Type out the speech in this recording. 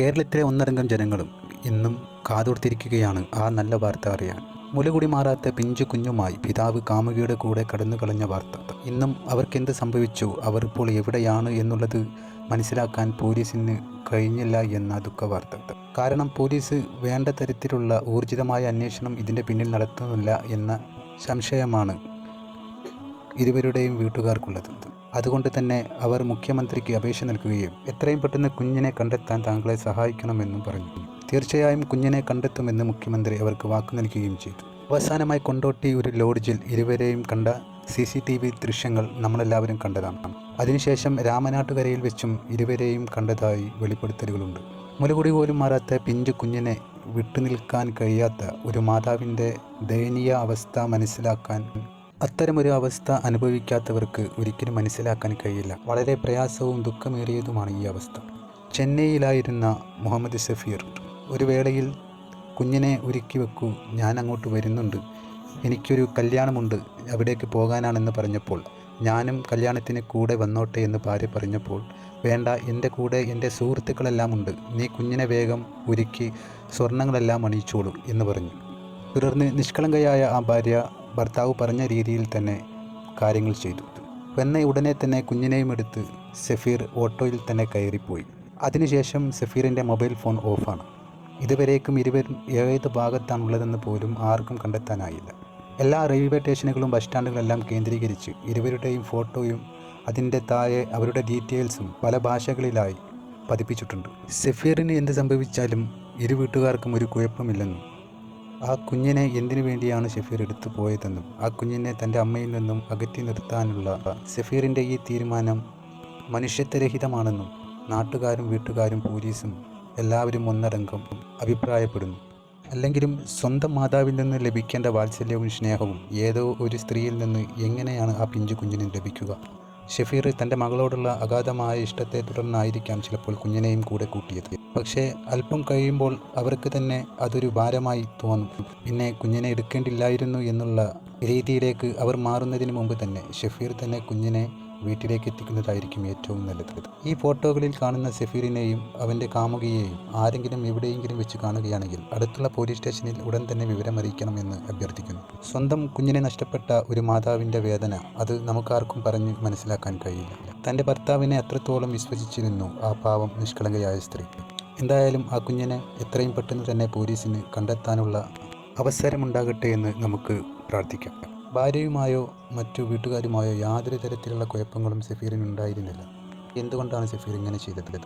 കേരളത്തിലെ ഒന്നരംഗം ജനങ്ങളും ഇന്നും കാതോർത്തിരിക്കുകയാണ്. ആ നല്ല വാർത്ത അറിയാൻ. മുലകുടി മാറാത്ത പിഞ്ചു കുഞ്ഞുമായി പിതാവ് കാമുകിയുടെ കൂടെ കടന്നു കളഞ്ഞ വാർത്ത. ഇന്നും അവർക്കെന്ത് സംഭവിച്ചു? അവർ ഇപ്പോൾ എവിടെയാണ് എന്നുള്ളത് മനസ്സിലാക്കാൻ പോലീസിന് കഴിഞ്ഞില്ല എന്ന ദുഃഖവാർത്ത കാരണം പോലീസ് വേണ്ട തരത്തിലുള്ള ഊർജിതമായ അന്വേഷണം ഇതിന്റെ പിന്നിൽ നടത്തുന്നില്ല എന്ന സംശയമാണ്. ഇരുവരുടെയും വീട്ടുകാർക്കുള്ളത്. അതുകൊണ്ട് തന്നെ അവർ മുഖ്യമന്ത്രിക്ക് അപേക്ഷ നൽകുകയും എത്രയും പെട്ടെന്ന് കുഞ്ഞിനെ കണ്ടെത്താൻ താങ്കളെ സഹായിക്കണമെന്നും പറഞ്ഞു. തീർച്ചയായും കുഞ്ഞിനെ കണ്ടെത്തുമെന്ന് മുഖ്യമന്ത്രി അവർക്ക് വാക്കു നൽകുകയും ചെയ്തു. അവസാനമായി കൊണ്ടോട്ടി ഒരു ലോഡ്ജിൽ ഇരുവരെയും കണ്ട സി സി ടി വി ദൃശ്യങ്ങൾ നമ്മളെല്ലാവരും കണ്ടതാണ്. അതിനുശേഷം രാമനാട്ടുകരയിൽ വെച്ചും ഇരുവരെയും കണ്ടതായി വെളിപ്പെടുത്തലുകളുണ്ട്. മുലകുടി പോലും മാറാത്ത പിഞ്ചു കുഞ്ഞിനെ വിട്ടുനിൽക്കാൻ കഴിയാത്ത ഒരു മാതാവിന്റെ ദയനീയ അവസ്ഥ മനസ്സിലാക്കാൻ അത്തരമൊരു അവസ്ഥ അനുഭവിക്കാത്തവർക്ക് ഒരിക്കലും മനസ്സിലാക്കാൻ കഴിയില്ല. വളരെ പ്രയാസവും ദുഃഖമേറിയതുമാണ് ഈ അവസ്ഥ. ചെന്നൈയിലായിരുന്ന മുഹമ്മദ് സഫീർ ഒരു വേളയിൽ കുഞ്ഞിനെ ഒരുക്കി വെക്കൂ ഞാൻ അങ്ങോട്ട് വരുന്നുണ്ട്. എനിക്കൊരു കല്യാണമുണ്ട് അവിടേക്ക് പോകാനാണെന്ന് പറഞ്ഞപ്പോൾ ഞാനും കല്യാണത്തിന് കൂടെ വന്നോട്ടെ എന്ന് ഭാര്യ പറഞ്ഞപ്പോൾ വേണ്ട എന്റെ കൂടെ എന്റെ സുഹൃത്തുക്കളെല്ലാം ഉണ്ട്. നീ കുഞ്ഞിനെ വേഗം ഒരുക്കി സ്വർണങ്ങളെല്ലാം അണിയിച്ചോളൂ എന്ന് പറഞ്ഞു. തുടർന്ന് നിഷ്കളങ്കയായ ആ ഭാര്യ ഭർത്താവ് പറഞ്ഞ രീതിയിൽ തന്നെ കാര്യങ്ങൾ ചെയ്തു. വെന്ന ഉടനെ തന്നെ കുഞ്ഞിനെയും എടുത്ത് സഫീർ ഓട്ടോയിൽ തന്നെ കയറിപ്പോയി. അതിനുശേഷം സഫീറിന്റെ മൊബൈൽ ഫോൺ ഓഫാണ്. ഇതുവരേക്കും ഇരുവരും ഏത് ഭാഗത്താണുള്ളതെന്ന് പോലും ആർക്കും കണ്ടെത്താനായില്ല. എല്ലാ റെയിൽവേ സ്റ്റേഷനുകളും ബസ് സ്റ്റാൻഡുകളെല്ലാം കേന്ദ്രീകരിച്ച് ഇരുവരുടെയും ഫോട്ടോയും അതിന്റെ താഴെ അവരുടെ ഡീറ്റെയിൽസും പല ഭാഷകളിലായി പതിപ്പിച്ചിട്ടുണ്ട്. സഫീറിന് എന്ത് സംഭവിച്ചാലും ഇരു വീട്ടുകാർക്കും ഒരു കുഴപ്പമില്ലെന്നും ആ കുഞ്ഞിനെ എന്തിനു വേണ്ടിയാണ് ഷഫീർ എടുത്തു പോയതെന്നും ആ കുഞ്ഞിനെ തന്റെ അമ്മയിൽ നിന്നും അകറ്റി നിർത്താനുള്ള ഷഫീറിന്റെ ഈ തീരുമാനം മനുഷ്യത്വരഹിതമാണെന്നും നാട്ടുകാരും വീട്ടുകാരും പോലീസും എല്ലാവരും ഒന്നടങ്കം അഭിപ്രായപ്പെടുന്നു. അല്ലെങ്കിലും സ്വന്തം മാതാവിൽ നിന്ന് ലഭിക്കേണ്ട വാത്സല്യവും സ്നേഹവും ഏതോ ഒരു സ്ത്രീയിൽ നിന്ന് എങ്ങനെയാണ് ആ പിഞ്ചു കുഞ്ഞിന് ലഭിക്കുക? ഷഫീർ തന്റെ മകളോടുള്ള അഗാധമായ ഇഷ്ടത്തെ തുടർന്നായിരിക്കാം ചിലപ്പോൾ കുഞ്ഞിനെയും കൂടെ കൂട്ടിയത്. പക്ഷേ അല്പം കഴിയുമ്പോൾ അവർക്ക് തന്നെ അതൊരു ഭാരമായി തോന്നും. പിന്നെ കുഞ്ഞിനെ എടുക്കേണ്ടില്ലായിരുന്നു എന്നുള്ള രീതിയിലേക്ക് അവർ മാറുന്നതിന് മുമ്പ് തന്നെ ഷഫീർ തന്നെ കുഞ്ഞിനെ വീട്ടിലേക്ക് എത്തിക്കുന്നതായിരിക്കും ഏറ്റവും നല്ലത്. ഈ ഫോട്ടോകളിൽ കാണുന്ന സഫീറിനെയും അവന്റെ കാമുകിയെയും ആരെങ്കിലും എവിടെയെങ്കിലും വെച്ച് കാണുകയാണെങ്കിൽ അടുത്തുള്ള പോലീസ് സ്റ്റേഷനിൽ ഉടൻ തന്നെ വിവരമറിയിക്കണമെന്ന് അഭ്യർത്ഥിക്കുന്നു. സ്വന്തം കുഞ്ഞിനെ നഷ്ടപ്പെട്ട ഒരു മാതാവിന്റെ വേദന അത് നമുക്കാർക്കും പറഞ്ഞ് മനസ്സിലാക്കാൻ കഴിയില്ല. തന്റെ ഭർത്താവിനെ അത്രത്തോളം വിശ്വസിച്ചിരുന്നു ആ പാവം നിഷ്കളങ്കയായ സ്ത്രീ. എന്തായാലും ആ കുഞ്ഞിനെ എത്രയും പെട്ടെന്ന് തന്നെ പോലീസിന് കണ്ടെത്താനുള്ള അവസരമുണ്ടാകട്ടെ എന്ന് നമുക്ക് പ്രാർത്ഥിക്കാം. ഭാര്യയുമായോ മറ്റു വീട്ടുകാരുമായോ യാതൊരു തരത്തിലുള്ള കുഴപ്പങ്ങളും സഫീറിനുണ്ടായിരുന്നില്ല. എന്തുകൊണ്ടാണ് സഫീർ ഇങ്ങനെ ചെയ്തത്?